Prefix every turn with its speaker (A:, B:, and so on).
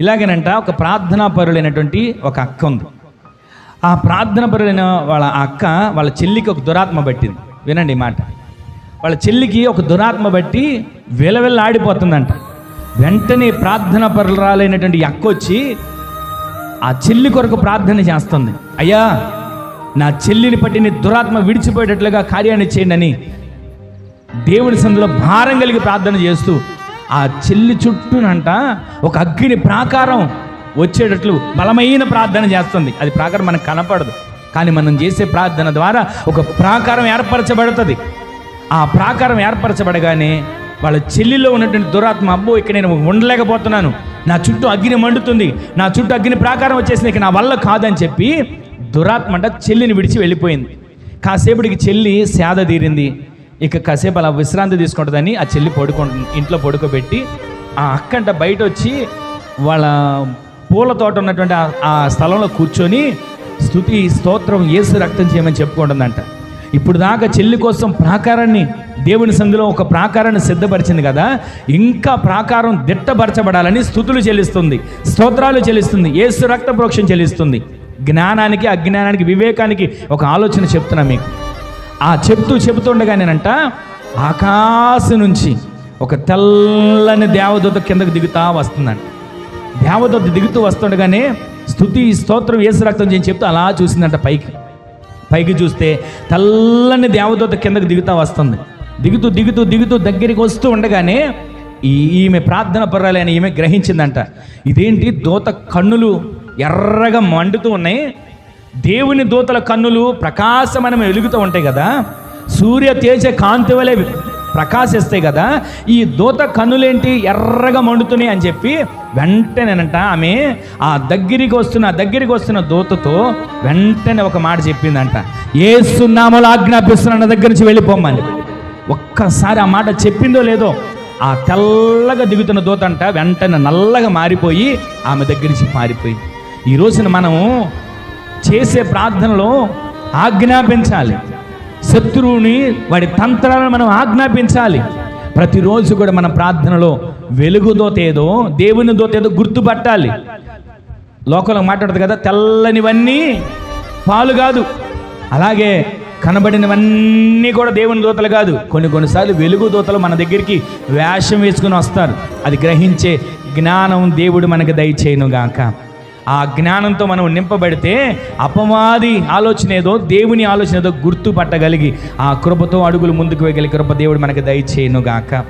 A: ఇలాగేనంట ఒక ప్రార్థనా పరులైనటువంటి ఒక అక్క ఉంది. ఆ ప్రార్థన పరులైన వాళ్ళ అక్క వాళ్ళ చెల్లికి ఒక దురాత్మ పట్టింది. వినండి ఈ మాట. వాళ్ళ చెల్లికి ఒక దురాత్మ బట్టి విలవిల్ల ఆడిపోతుందంట. వెంటనే ప్రార్థన పరులరాలైనటువంటి అక్క వచ్చి ఆ చెల్లి కొరకు ప్రార్థన చేస్తుంది. అయ్యా నా చెల్లిని పట్టిన దురాత్మ విడిచిపోయేటట్లుగా కార్యాన్ని చేయండి అని దేవుడి సందులో భారం కలిగి ప్రార్థన చేస్తూ ఆ చెల్లి చుట్టూనంట ఒక అగ్ని ప్రాకారం వచ్చేటట్లు బలమైన ప్రార్థన చేస్తుంది. అది ప్రాకారం మనకు కనపడదు. కానీ మనం చేసే ప్రార్థన ద్వారా ఒక ప్రాకారం ఏర్పరచబడుతుంది. ఆ ప్రాకారం ఏర్పరచబడగానే వాళ్ళ చెల్లిలో ఉన్నటువంటి దురాత్మ అబ్బో ఇక్కడ నేను ఉండలేకపోతున్నాను. నా చుట్టూ అగ్ని మండుతుంది. నా చుట్టూ అగ్ని ప్రాకారం వచ్చేసింది. ఇక నా వల్ల కాదని చెప్పి దురాత్మ అంట చెల్లిని విడిచి వెళ్ళిపోయింది. కాసేపటికి చెల్లి సేద తీరింది. ఇక కాసేపు అలా విశ్రాంతి తీసుకుంటుందని ఆ చెల్లి పడుకుంటుంది ఇంట్లో పడుకోబెట్టి ఆ అక్కంట బయట వచ్చి వాళ్ళ పూల తోట ఉన్నటువంటి ఆ- స్థలంలో కూర్చొని స్థుతి స్తోత్రం ఏసు రక్తం చేయమని చెప్పుకుంటుందంట. ఇప్పుడు దాకా చెల్లి కోసం ప్రాకారాన్ని దేవుని సంధిలో ఒక ప్రాకారాన్ని సిద్ధపరిచింది కదా ఇంకా ప్రాకారం దిట్టపరచబడాలని స్థుతులు చెల్లిస్తుంది స్తోత్రాలు చెల్లిస్తుంది ఏసు రక్త ప్రోక్షం చెల్లిస్తుంది. జ్ఞానానికి అజ్ఞానానికి వివేకానికి ఒక ఆలోచన చెప్తున్నా మీకు. ఆ చెప్తూ చెబుతుండగానేనంట ఆకాశం నుంచి ఒక తెల్లని దేవదూత కిందకు దిగుతా వస్తుందంట దేవదూత దిగుతూ వస్తుండగానే స్థుతి స్తోత్రం ఏసు రక్తం చేయని చెప్తూ అలా చూసిందంట పైకి. పైకి చూస్తే తెల్లని దేవదూత కిందకు దిగుతా వస్తుంది. దిగుతూ దిగుతూ దిగుతూ దగ్గరికి వస్తూ ఉండగానే ఈ ఈమె ప్రార్థన పర్రాలని ఈమె గ్రహించిందంట. ఇదేంటి దూత కన్నులు ఎర్రగా మండుతూ ఉన్నాయి? దేవుని దూతల కన్నులు ప్రకాశమైన వెలుగుతూ ఉంటాయి కదా? సూర్య తేజ కాంతి వలె ప్రకాశిస్తాయి కదా? ఈ దూత కన్నులేంటి? ఎర్రగా మండుతున్నాయి అని చెప్పి వెంటనేనంట ఆమె. ఆ దగ్గరికి వస్తున్న దగ్గరికి వస్తున్న దూతతో వెంటనే ఒక మాట చెప్పిందంట. ఏ సున్నామలో ఆజ్ఞాపిస్తున్న దగ్గర నుంచి వెళ్ళిపోమ్మని. ఒక్కసారి ఆ మాట చెప్పిందో లేదో ఆ తెల్లగా దిగుతున్న దూత అంట వెంటనే నల్లగా మారిపోయి ఆమె దగ్గర నుంచి మారిపోయి ఈ రోజున మనము చేసే ప్రార్థనలో ఆజ్ఞాపించాలి. శత్రువుని వాడి తంత్రాలను మనం ఆజ్ఞాపించాలి. ప్రతిరోజు కూడా మన ప్రార్థనలో వెలుగుదోతేదో దేవుని దోతేదో గుర్తుపట్టాలి. లోకంలో మాట్లాడుతుంది కదా తెల్లనివన్నీ పాలు కాదు. అలాగే కనబడినవన్నీ కూడా దేవుని దూతలు కాదు. కొన్ని కొన్నిసార్లు వెలుగు దూతలు మన దగ్గరికి వేషం వేసుకుని వస్తారు. అది గ్రహించే జ్ఞానం దేవుడు మనకి దయచేయనుగాక. గాక ఆ జ్ఞానంతో మనం నింపబడితే అపవాది ఆలోచన ఏదో దేవుని ఆలోచన ఏదో గుర్తుపట్టగలిగి ఆ కృపతో అడుగులు ముందుకు వేయగలిగే కృప దేవుడు మనకి దయచేయనుగాక. గాక